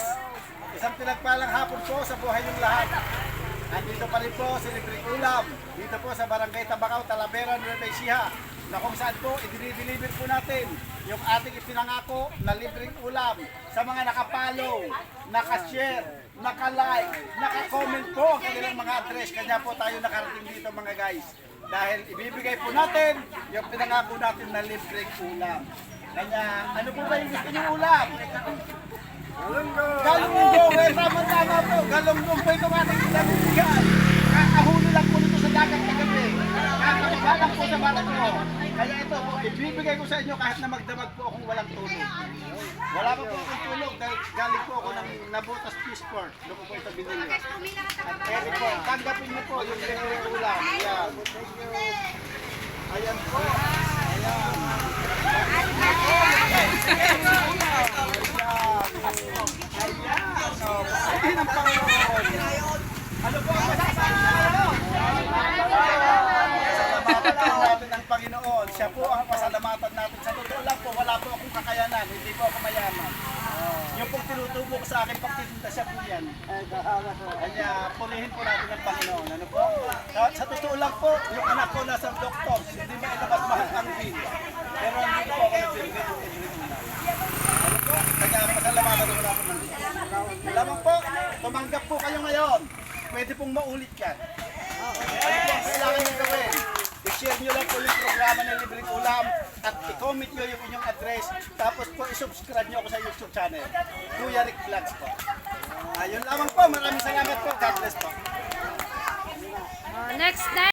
guys! Isang pinagpalang hapon po sa buhay ng lahat. Andito pa rin po si Libreng Ulam. Dito po sa Barangay Tabacao, Talavera, Nueva Ecija. Na kung saan po, i-deliver po natin yung ating ipinangako na libreng ulam sa mga nakapalo, nakashare, nakalike, nakakomment po ang kanilang mga address. Kanya po tayo nakarating dito mga guys. Dahil ibibigay po natin yung pinangako natin na libreng ulam. Kanya, ano po ba yung gusto niyong ulam? Galunggong, eh, tama tama po. Galunggong po itong ating pinabibigyan. Kakahuli lang po nito sa dagat kagabi. Kakaibalang po sa balat ko. Kaya ito po, ibibigay ko sa inyo kahit na magdamag po akong walang tulog. Wala pa po akong tulog dahil galing po ako ng Nabutas Peace Port. Doon po ito binili. At pwede po, tanggapin niyo po yung libre ulam. Ayan. Ayan po. Ayan. Ayan. Oh, Pagkain ng Panginoon. Ano po ang masasabi niyo? Pasalamatan po natin ang Panginoon. Siya po ang pasalamatan natin. Sa totoo lang po, wala po akong kakayanan. Hindi po ako mayaman. Yung pong tinutubo ko sa akin pagtitinda siya po yan. Kanya purihin po natin ang Panginoon. Ano po? Sa, sa totoo lang po, yung anak ko nasa doktor, hindi mailabas mahal ang bill. Pero hindi po ako nagbibigay ng ulam. Ano po? Kanya pasalamatan ng Diyos. Lamang po, tumanggap po kayo ngayon. Pwede pong maulit yan. Ano po ang kailangan nyo gawin? I-share nyo lang po yung programa ng Libreng Ulam at i-comment nyo yung inyong address. Tapos po i-subscribe nyo ako sa YouTube channel. Kuya Rick Vlogs po. Ayun lamang po. Maraming salamat po. God bless po. Oh, next time.